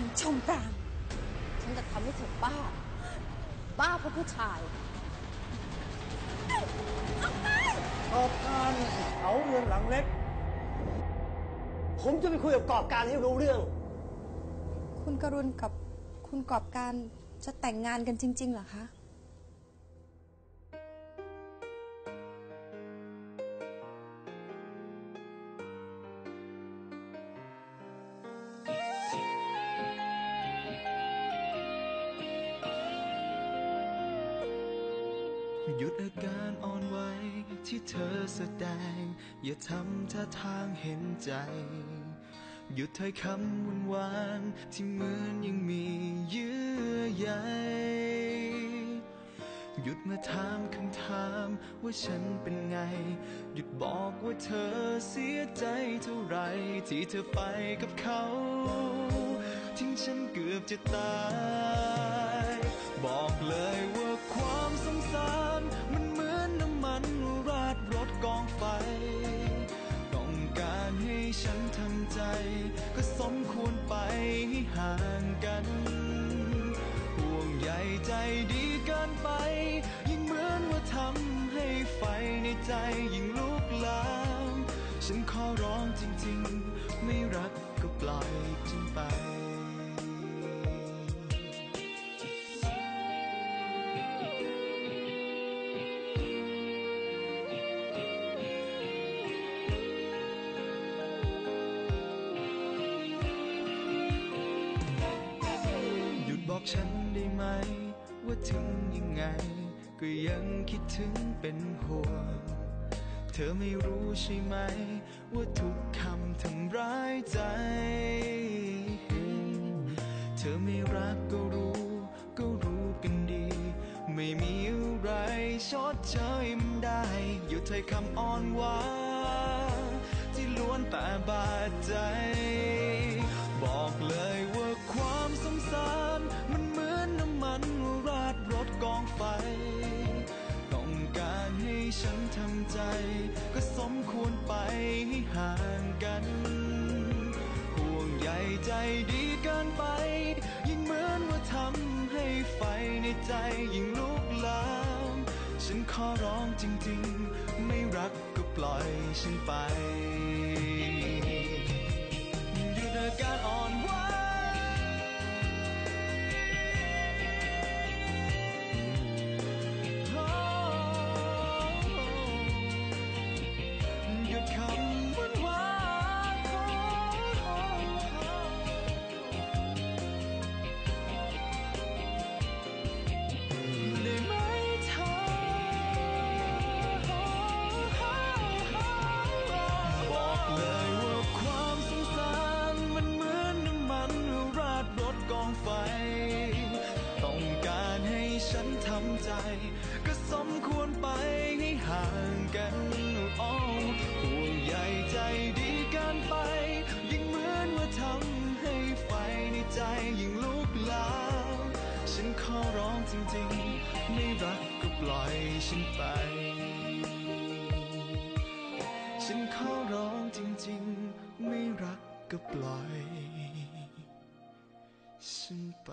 มันชมปรางฉันจะทำให้เธอบ้า บ้าเพราะผู้ชาย กอบการเขาเรือนหลังเล็ก ผมจะไปคุยกับกอบการให้รู้เรื่อง คุณกรุณกับคุณกอบการจะแต่งงานกันจริง ๆ เหรอคะ หยุดอาการอ่อนไหวที่เธอแสดง อย่าทำท่าทางเห็นใจ หยุดถ้อยคำวุ่นวานที่เหมือนยังมีเยื่อใยหยุดมาถามคำถามว่าฉันเป็นไง หยุดบอกว่าเธอเสียใจเท่าไรที่เธอไปกับเขา ทิ้งฉันเกือบจะตาย บอกเลย ใจยิ่งลุกลาม ฉันขอร้องจริงๆ ไม่รักก็ปล่อยฉันไปหยุดบอกฉันได้ไหม ว่าถึงยังไง ก็ยังคิดถึงเป็นห่วง อไม่รู้ใช่ไหม ว่าทุกคำทำร้ายใจ เธอไม่รักก็รู้ ก็รู้กันดี ไม่มีอะไรชดเชยมันได้ อยู่ถ้อยคำอ่อนหวานที่ล้วนแต่บาดใจ ใจดีเกินไป ยิ่งเหมือนว่าทำให้ไฟในใจยิ่งลุกลาม ฉันขอร้องจริงๆ ไม่รักก็ปล่อยฉันไป กันอ้อห่วงใยใจดีกินไป ยิ่งเหมือนว่าทำให้ไฟในใจยิ่งลุกลามฉันขอร้องจริงๆ ไม่รักก็ปล่อยฉันไป ฉันขอร้องจริงๆ ไม่รักก็ปล่อยฉันไป